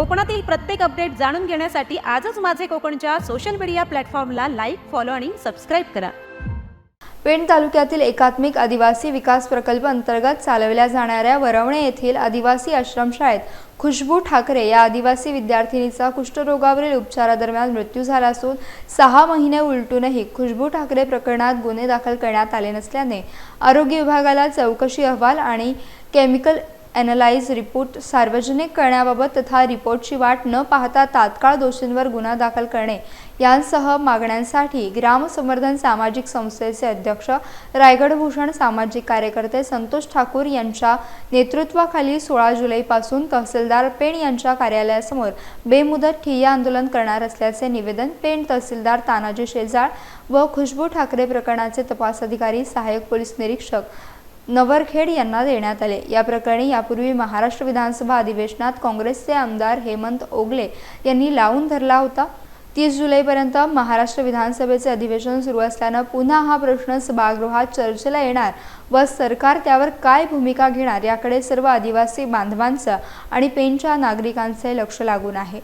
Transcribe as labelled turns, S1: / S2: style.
S1: कोकणातील प्रत्येक अपडेट जाणून घेण्यासाठी आजच माझे कोकणच्या सोशल मीडिया प्लॅटफॉर्मला लाईक फॉलो आणि सबस्क्राईब करा.
S2: पेण तालुक्यातील एकात्मिक आदिवासी विकास प्रकल्प अंतर्गत चालवल्या जाणाऱ्या वरवणे येथील आदिवासी आश्रमशाळेत खुशबू ठाकरे या आदिवासी विद्यार्थिनीचा कुष्ठरोगावरील उपचारादरम्यान मृत्यू झाला असून सहा महिने उलटूनही खुशबू ठाकरे प्रकरणात गुन्हे दाखल करण्यात आले नसल्याने आरोग्य विभागाला चौकशी अहवाल आणि केमिकल ॲनलाइज रिपोर्ट सार्वजनिक करण्याबाबत तथा रिपोर्टची वाट न पाहता तात्काळ दोषींवर गुन्हा दाखल करणे यांसह मागण्यांसाठी ग्रामसंवर्धन सामाजिक संस्थेचे अध्यक्ष रायगडभूषण सामाजिक कार्यकर्ते संतोष ठाकूर यांच्या नेतृत्वाखाली सोळा जुलैपासून तहसीलदार पेण यांच्या कार्यालयासमोर बेमुदत ठिय्या आंदोलन करणार असल्याचे निवेदन पेण तहसीलदार तानाजी शेजाळ व खुशबू ठाकरे प्रकरणाचे तपास अधिकारी सहाय्यक पोलीस निरीक्षक नवरखेड यांना देण्यात आले. या प्रकरणी यापूर्वी महाराष्ट्र विधानसभा अधिवेशनात काँग्रेसचे आमदार हेमंत ओगले यांनी लावून धरला होता. तीस जुलैपर्यंत महाराष्ट्र विधानसभेचे अधिवेशन सुरू असल्यानं पुन्हा हा प्रश्न सभागृहात चर्चेला येणार व सरकार त्यावर काय भूमिका घेणार याकडे सर्व आदिवासी बांधवांचं आणि पेनच्या नागरिकांचे लक्ष लागून आहे.